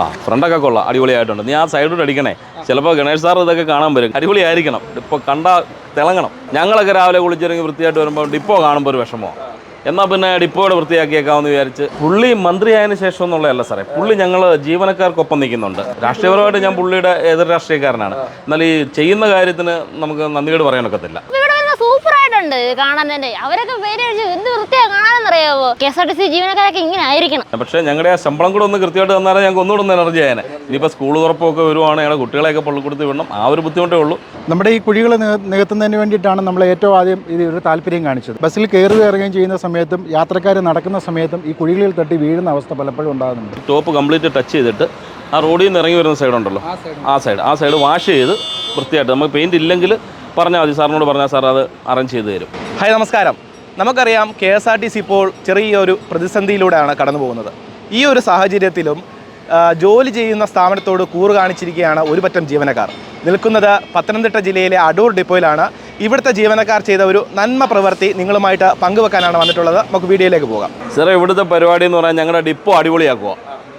ആ ഫ്രണ്ടൊക്കെ കൊള്ളാം. അടിപൊളിയായിട്ടുണ്ട്. നീ ആ സൈഡിലോട്ട് അടിക്കണേ. ചിലപ്പോൾ ഗണേഷ് സാർ ഇതൊക്കെ കാണാൻ വരും. അടിപൊളിയായിരിക്കണം. ഡിപ്പോ കണ്ട തിളങ്ങണം. ഞങ്ങളൊക്കെ രാവിലെ കുളിച്ചിറങ്ങി വൃത്തിയായിട്ട് വരുമ്പോൾ ഡിപ്പോ കാണുമ്പോൾ ഒരു വിഷമമാണ് എന്നാൽ പിന്നെ ഡിപ്പോയുടെ വൃത്തിയാക്കിയേക്കാമെന്ന് വിചാരിച്ച് പുള്ളി മന്ത്രിയായതിനു ശേഷം എന്നുള്ളതല്ല സാറേ. പുള്ളി ഞങ്ങൾ ജീവനക്കാർക്കൊപ്പം നിൽക്കുന്നുണ്ട്. രാഷ്ട്രീയപരമായിട്ട് ഞാൻ പുള്ളിയുടെ എതിർ രാഷ്ട്രീയക്കാരനാണ്. എന്നാൽ ഈ ചെയ്യുന്ന കാര്യത്തിന് നമുക്ക് നന്ദിയോട് പറയാനൊക്കത്തില്ല. സൂപ്പർ ആയിട്ടുണ്ട് കാണാൻ തന്നെ. അവരൊക്കെ പേര് കഴിച്ച് എന്ത് വൃത്തിയാ കാണാനെന്നറിയാവോ? K S R T C ജീവനക്കാരൊക്കെ ഇങ്ങനെ ആയിരിക്കണം. പക്ഷേ ഞങ്ങളുടെ ആ ശമ്പളം കൂടെ ഒന്ന് കൃത്യമായിട്ട് തന്നാലേ ഞങ്ങൾക്ക് ഒന്നുകൂടെ ഒന്ന് എനർജി ആയനെ. ഇനിയിപ്പോൾ സ്കൂൾ തുറപ്പൊക്കെ വരുവാണ് ഞങ്ങളുടെ കുട്ടികളെയൊക്കെ പള്ളിക്കൊടുത്ത് വിടണം. ആ ഒരു ബുദ്ധിമുട്ടേ ഉള്ളൂ. നമ്മുടെ ഈ കുഴികൾ നിക- നികത്തുന്നതിന് വേണ്ടിയിട്ടാണ് നമ്മൾ ഏറ്റവും ആദ്യം ഇത് ഒരു താല്പര്യം കാണിച്ചത്. ബസ്സിൽ കയറുക ഇറങ്ങുകയും ചെയ്യുന്ന സമയത്തും യാത്രക്കാർ നടക്കുന്ന സമയത്തും ഈ കുഴികളിൽ തട്ടി വീഴുന്ന അവസ്ഥ പലപ്പോഴും ഉണ്ടാകുന്നുണ്ട്. ടോപ്പ് കംപ്ലീറ്റ് ടച്ച് ചെയ്തിട്ട് ആ റോഡിൽ നിന്ന് ഇറങ്ങി വരുന്ന സൈഡ് ഉണ്ടല്ലോ. ആ സൈഡ് ആ സൈഡ് വാഷ് ചെയ്ത് വൃത്തിയായിട്ട്. നമുക്ക് പെയിന്റ് ഇല്ലെങ്കിൽ പറഞ്ഞാൽ മതി. സാറിനോട് പറഞ്ഞാൽ സാർ അത് അറേഞ്ച് ചെയ്തു തരും. ഹായ് നമസ്കാരം. നമുക്കറിയാം K S R T C ഇപ്പോൾ ചെറിയൊരു പ്രതിസന്ധിയിലൂടെയാണ് കടന്നു പോകുന്നത്. ഈ ഒരു സാഹചര്യത്തിലും ജോലി ചെയ്യുന്ന സ്ഥാപനത്തോട് കൂറ് കാണിച്ചിരിക്കുകയാണ് ഒരു പറ്റം ജീവനക്കാർ. നിൽക്കുന്നത് പത്തനംതിട്ട ജില്ലയിലെ അടൂർ ഡിപ്പോയിലാണ്. ഇവിടുത്തെ ജീവനക്കാർ ചെയ്ത ഒരു നന്മ പ്രവൃത്തി നിങ്ങളുമായിട്ട് പങ്കുവെക്കാനാണ് വന്നിട്ടുള്ളത്. നമുക്ക് വീഡിയോയിലേക്ക് പോകാം. സാറേ ഇവിടുത്തെ പരിപാടി എന്ന് പറഞ്ഞാൽ ഞങ്ങളുടെ ഡിപ്പോ അടിപൊളിയാക്കുക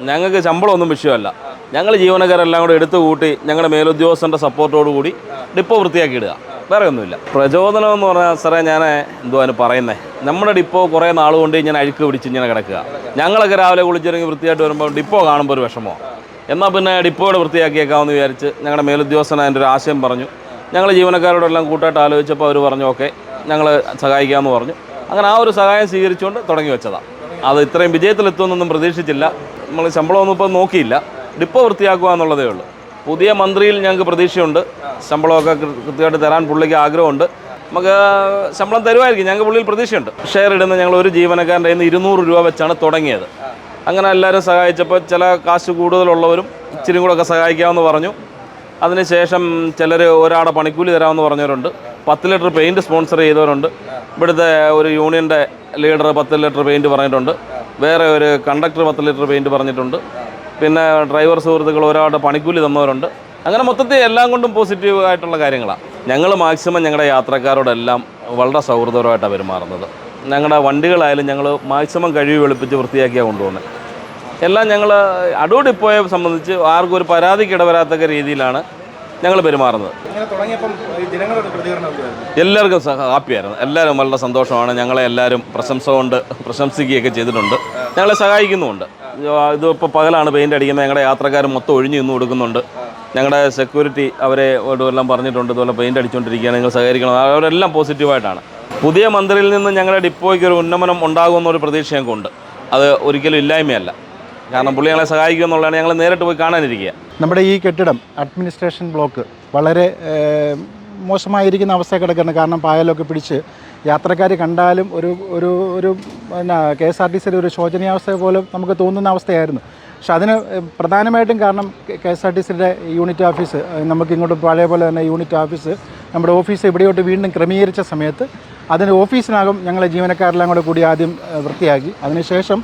ഞങ്ങൾക്ക് ശമ്പളമൊന്നും വിഷയമല്ല. ഞങ്ങൾ ജീവനക്കാരെല്ലാം കൂടെ എടുത്തു കൂട്ടി ഞങ്ങളുടെ മേലുദ്യോഗസ്ഥന്റെ സപ്പോർട്ടോട് കൂടി ഡിപ്പോ വൃത്തിയാക്കി ഇടുക വേറെ ഒന്നുമില്ല പ്രചോദനം എന്ന് പറഞ്ഞാൽ സാറേ ഞാൻ എന്തുവാണ് പറയുന്നത് നമ്മുടെ ഡിപ്പോ കുറേ നാൾ കൊണ്ട് ഇങ്ങനെ അഴുക്ക് പിടിച്ച് ഇങ്ങനെ കിടക്കുക. ഞങ്ങളൊക്കെ രാവിലെ കുളിച്ചിറങ്ങി വൃത്തിയായിട്ട് വരുമ്പോൾ ഡിപ്പോ കാണുമ്പോൾ ഒരു വിഷമമോ എന്നാൽ പിന്നെ ഡിപ്പോയുടെ വൃത്തിയാക്കിയേക്കാമെന്ന് വിചാരിച്ച് ഞങ്ങളുടെ മേലുദ്യോഗസ്ഥൻ അതിന്റെ ഒരു ആശയം പറഞ്ഞു. ഞങ്ങൾ ജീവനക്കാരോടെല്ലാം കൂട്ടായിട്ട് ആലോചിച്ചപ്പോൾ അവർ പറഞ്ഞു ഓക്കെ ഞങ്ങൾ സഹായിക്കാമെന്ന് പറഞ്ഞു. അങ്ങനെ ആ ഒരു സഹായം സ്വീകരിച്ചുകൊണ്ട് തുടങ്ങി വെച്ചതാണ് അത് ഇത്രയും വിജയത്തിലെത്തുമെന്നൊന്നും പ്രതീക്ഷിച്ചില്ല. നമ്മൾ ശമ്പളമൊന്നും ഇപ്പോൾ നോക്കിയില്ല. ഡിപ്പോ വൃത്തിയാക്കുക എന്നുള്ളതേ ഉള്ളൂ. പുതിയ മന്ത്രിയിൽ ഞങ്ങൾക്ക് പ്രതീക്ഷയുണ്ട്. ശമ്പളമൊക്കെ കൃത്യമായിട്ട് തരാൻ പുള്ളിക്ക് ആഗ്രഹമുണ്ട്. നമുക്ക് ശമ്പളം തരുമായിരിക്കും. ഞങ്ങൾക്ക് പുള്ളിയിൽ പ്രതീക്ഷയുണ്ട്. ഷെയർ ഇടുന്ന ഞങ്ങൾ ഒരു ജീവനക്കാരന്റെ കയ്യിൽ നിന്ന് ഇരുന്നൂറ് രൂപ വെച്ചാണ് തുടങ്ങിയത്. അങ്ങനെ എല്ലാവരും സഹായിച്ചപ്പോൾ ചില കാശ് കൂടുതലുള്ളവരും ഇച്ചിരി കൂടെ ഒക്കെ സഹായിക്കാമെന്ന് പറഞ്ഞു. അതിനുശേഷം ചിലർ ഒരാടെ പണിക്കൂലി തരാമെന്ന് പറഞ്ഞവരുണ്ട്. പത്ത് ലിറ്റർ പെയിന്റ് സ്പോൺസർ ചെയ്തവരുണ്ട്. ഇവിടുത്തെ ഒരു യൂണിയന്റെ ലീഡർ പത്ത് ലിറ്റർ പെയിന്റ് പറഞ്ഞിട്ടുണ്ട്. വേറെ ഒരു കണ്ടക്ടർ പത്ത് ലിറ്റർ പെയിന്റ് പറഞ്ഞിട്ടുണ്ട്. പിന്നെ ഡ്രൈവർ സുഹൃത്തുക്കൾ ഒരാളുടെ പണിക്കൂലി തന്നവരുണ്ട്. അങ്ങനെ മൊത്തത്തിൽ എല്ലാം കൊണ്ടും പോസിറ്റീവ് ആയിട്ടുള്ള കാര്യങ്ങളാണ് ഞങ്ങൾ മാക്സിമം ഞങ്ങളുടെ യാത്രക്കാരോടെല്ലാം വളരെ സൗഹൃദപരമായിട്ടാണ് പെരുമാറുന്നത്. ഞങ്ങളുടെ വണ്ടികളായാലും ഞങ്ങൾ മാക്സിമം കഴിവ് വെളുപ്പിച്ച് വൃത്തിയാക്കിയാണ് കൊണ്ടുപോകുന്നത് എല്ലാം ഞങ്ങൾ അടൂടി പോയ സംബന്ധിച്ച് ആർക്കും ഒരു പരാതിക്ക് ഇടവരാത്തക്ക രീതിയിലാണ് ഞങ്ങൾ പെരുമാറുന്നത്. എല്ലാവർക്കും ഹാപ്പിയായിരുന്നു. എല്ലാവരും വളരെ സന്തോഷമാണ്. ഞങ്ങളെ എല്ലാവരും പ്രശംസ കൊണ്ട് പ്രശംസിക്കുകയൊക്കെ ചെയ്തിട്ടുണ്ട്. ഞങ്ങളെ സഹായിക്കുന്നുമുണ്ട്. ഇതിപ്പോൾ പകലാണ് പെയിന്റ് അടിക്കുന്നത് ഞങ്ങളുടെ യാത്രക്കാർ മൊത്തം ഒഴിഞ്ഞു നിന്ന് കൊടുക്കുന്നുണ്ട്. ഞങ്ങളുടെ സെക്യൂരിറ്റി അവരെ എല്ലാം പറഞ്ഞിട്ടുണ്ട്. ഇതുപോലെ പെയിന്റ് അടിച്ചുകൊണ്ടിരിക്കുകയാണ് നിങ്ങൾ സഹകരിക്കണം. അവരെല്ലാം പോസിറ്റീവായിട്ടാണ് പുതിയ മന്ത്രിയിൽ നിന്ന് ഞങ്ങളുടെ ഡിപ്പോയ്ക്ക് ഒരു ഉന്നമനം ഉണ്ടാകുമെന്നൊരു പ്രതീക്ഷ ഞങ്ങൾക്കുണ്ട് അത് ഒരിക്കലും ഇല്ലായ്മയല്ല. കാരണം പുള്ളി ഞങ്ങളെ സഹായിക്കുമെന്നുള്ളതാണ് ഞങ്ങൾ നേരിട്ട് പോയി കാണാനിരിക്കുക. നമ്മുടെ ഈ കെട്ടിടം അഡ്മിനിസ്ട്രേഷൻ ബ്ലോക്ക് വളരെ മോശമായിരിക്കുന്ന അവസ്ഥ കിടക്കുന്നത് കാരണം പായലൊക്കെ പിടിച്ച് യാത്രക്കാർ കണ്ടാലും ഒരു ഒരു ഒരു പിന്നെ കെ എസ് ആർ ടി സിയുടെ ഒരു ശോചനീയാവസ്ഥ പോലെ നമുക്ക് തോന്നുന്ന അവസ്ഥയായിരുന്നു. പക്ഷെ അതിന് പ്രധാനമായിട്ടും കാരണം കെ എസ് ആർ ടി സിയുടെ യൂണിറ്റ് ഓഫീസ് നമുക്ക് ഇങ്ങോട്ട് പഴയ പോലെ തന്നെ യൂണിറ്റ് ഓഫീസ് നമ്മുടെ ഓഫീസ് ഇവിടെയോട്ട് വീണ്ടും ക്രമീകരിച്ച സമയത്ത് അതിന് ഓഫീസിനകം ഞങ്ങളെ ജീവനക്കാരെല്ലാം കൂടെ കൂടി ആദ്യം വൃത്തിയാക്കി. അതിനുശേഷം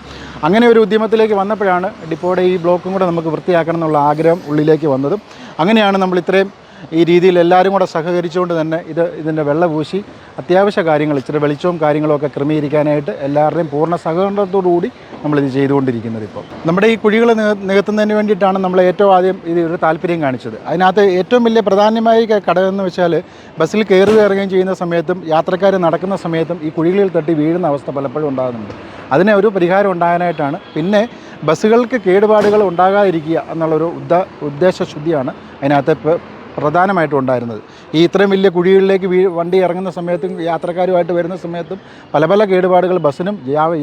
അങ്ങനെ ഒരു ഉദ്യമത്തിലേക്ക് വന്നപ്പോഴാണ് ഡിപ്പോയുടെ ഈ ബ്ലോക്കും കൂടെ നമുക്ക് വൃത്തിയാക്കണം എന്നുള്ള ആഗ്രഹം ഉള്ളിലേക്ക് വന്നതും. അങ്ങനെയാണ് നമ്മൾ ഇത്രയും ഈ രീതിയിൽ എല്ലാവരും കൂടെ സഹകരിച്ചുകൊണ്ട് തന്നെ ഇത് ഇതിന്റെ വെള്ളപൂശി അത്യാവശ്യ കാര്യങ്ങൾ ഇച്ചിരി വെളിച്ചവും കാര്യങ്ങളും ഒക്കെ ക്രമീകരിക്കാനായിട്ട് എല്ലാവരുടെയും പൂർണ സഹകരണത്തോടു കൂടി നമ്മളിത് ചെയ്തുകൊണ്ടിരിക്കുന്നത് ഇപ്പോൾ. നമ്മുടെ ഈ കുഴികൾ നിക- നികത്തുന്നതിന് വേണ്ടിയിട്ടാണ് നമ്മൾ ഏറ്റവും ആദ്യം ഇത് ഒരു താല്പര്യം കാണിച്ചത്. അതിനകത്ത് ഏറ്റവും വലിയ പ്രധാനമായി ഘടകമെന്ന് വെച്ചാൽ ബസ്സിൽ കയറുക ഇറങ്ങുകയും ചെയ്യുന്ന സമയത്തും യാത്രക്കാർ നടക്കുന്ന സമയത്തും ഈ കുഴികളിൽ തട്ടി വീഴുന്ന അവസ്ഥ പലപ്പോഴും ഉണ്ടാകുന്നുണ്ട്. അതിനെ ഒരു പരിഹാരം ഉണ്ടാകാനായിട്ടാണ്. പിന്നെ ബസ്സുകൾക്ക് കേടുപാടുകൾ ഉണ്ടാകാതിരിക്കുക എന്നുള്ളൊരു ഉദ്ദ ഉദ്ദേശശുദ്ധിയാണ്. അതിനകത്ത് പ്രധാനമായിട്ടും ഉണ്ടായിരുന്നത്. ഈ ഇത്രയും വലിയ കുഴികളിലേക്ക് വീ വണ്ടി ഇറങ്ങുന്ന സമയത്തും യാത്രക്കാരുമായിട്ട് വരുന്ന സമയത്തും പല പല കേടുപാടുകൾ ബസ്സിനും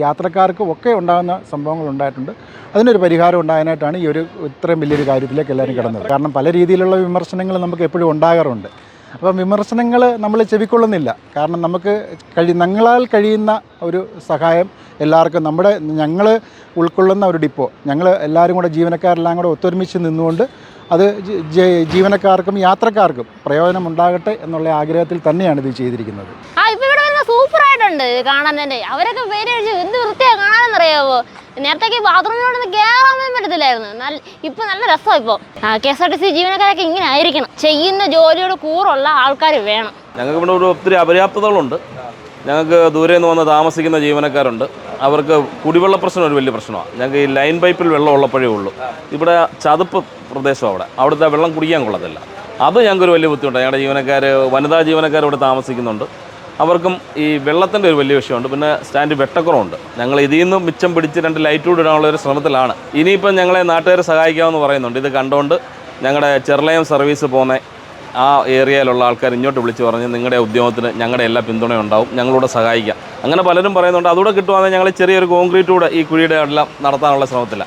യാത്രക്കാർക്കും ഒക്കെ ഉണ്ടാകുന്ന സംഭവങ്ങൾ ഉണ്ടായിട്ടുണ്ട്. അതിനൊരു പരിഹാരം ഉണ്ടാകാനായിട്ടാണ് ഈ ഒരു ഇത്രയും വലിയൊരു കാര്യത്തിലേക്ക് എല്ലാവരും കിടന്നത്. കാരണം പല രീതിയിലുള്ള വിമർശനങ്ങൾ നമുക്ക് എപ്പോഴും ഉണ്ടാകാറുണ്ട്. അപ്പം വിമർശനങ്ങൾ നമ്മൾ ചെവിക്കൊള്ളുന്നില്ല. കാരണം നമുക്ക് കഴി ഞങ്ങളാൽ കഴിയുന്ന ഒരു സഹായം എല്ലാവർക്കും നമ്മുടെ ഞങ്ങൾ ഉൾക്കൊള്ളുന്ന ഒരു ഡിപ്പോ ഞങ്ങൾ എല്ലാവരും കൂടെ ജീവനക്കാരെല്ലാം കൂടെ ഒത്തൊരുമിച്ച് നിന്നുകൊണ്ട് അത് ജീവനക്കാർക്കും യാത്രക്കാർക്കും പ്രയോജനം ഉണ്ടാകട്ടെ എന്നുള്ള ആഗ്രഹത്തിൽ തന്നെയാണ് ഇത് ചെയ്തിരിക്കുന്നത്. ആ ഇപ്പൊ ഇവിടെ വന്ന സൂപ്പർ ആയിട്ടുണ്ട് കാണാൻ തന്നെ. അവരൊക്കെ പേര് കഴിച്ച് എന്ത് വൃത്തിയാണ് കാണാനെന്നറിയാവോ? നേരത്തേക്ക് ബാത്റൂമിലോടൊന്ന് കയറാൻ പറ്റത്തില്ലായിരുന്നു. നല്ല ഇപ്പൊ നല്ല രസമാണ് ഇപ്പോൾ K S R T C ജീവനക്കാരൊക്കെ ഇങ്ങനെ ആയിരിക്കണം. ചെയ്യുന്ന ജോലിയോട് കൂറുള്ള ആൾക്കാർ വേണം. ഞങ്ങൾക്ക് ഇവിടെ ഒരു ഒത്തിരി അപര്യാപ്തതകളുണ്ട്. ഞങ്ങൾക്ക് ദൂരെ നിന്ന് വന്ന് താമസിക്കുന്ന ജീവനക്കാരുണ്ട്. അവർക്ക് കുടിവെള്ള പ്രശ്നം ഒരു വലിയ പ്രശ്നമാണ് ഞങ്ങൾക്ക് ഈ ലൈൻ പൈപ്പിൽ വെള്ളം ഉള്ളപ്പോഴേ ഉള്ളൂ. ഇവിടെ ചതുപ്പ് പ്രദേശം അവിടെ. അവിടുത്തെ വെള്ളം കുടിക്കാൻ കൊള്ളത്തില്ല. അത് ഞങ്ങൾക്കൊരു വലിയ ബുദ്ധിമുട്ടാണ്. ഞങ്ങളുടെ ജീവനക്കാർ വനിതാ ജീവനക്കാർ ഇവിടെ താമസിക്കുന്നുണ്ട്. അവർക്കും ഈ വെള്ളത്തിന്റെ ഒരു വലിയ വിഷയമുണ്ട്. പിന്നെ സ്റ്റാൻഡ് വെട്ടക്കുറവുണ്ട്. ഞങ്ങൾ ഇതിൽ നിന്നും മിച്ചം പിടിച്ച് രണ്ട് ലൈറ്റ് ഇടാനുള്ള ഒരു ശ്രമത്തിലാണ്. ഇനിയിപ്പം ഞങ്ങളെ നാട്ടുകാരെ സഹായിക്കാമെന്ന് പറയുന്നുണ്ട്. ഇത് കണ്ടുകൊണ്ട് ഞങ്ങളുടെ ചെറുളയം സർവീസ് പോകുന്ന ആ ഏരിയയിലുള്ള ആൾക്കാർ ഇങ്ങോട്ട് വിളിച്ച് പറഞ്ഞ് നിങ്ങളുടെ ഉദ്യമത്തിന് ഞങ്ങളുടെ എല്ലാ പിന്തുണയും ഉണ്ടാവും. ഞങ്ങളോട് സഹായിക്കാം. അങ്ങനെ പലരും പറയുന്നുണ്ട് അതുകൂടെ കിട്ടുവാണെങ്കിൽ ഞങ്ങൾ ചെറിയൊരു കോൺക്രീറ്റ് കൂടെ ഈ കുഴിയുടെ എല്ലാം നടത്താനുള്ള ശ്രമത്തില്ല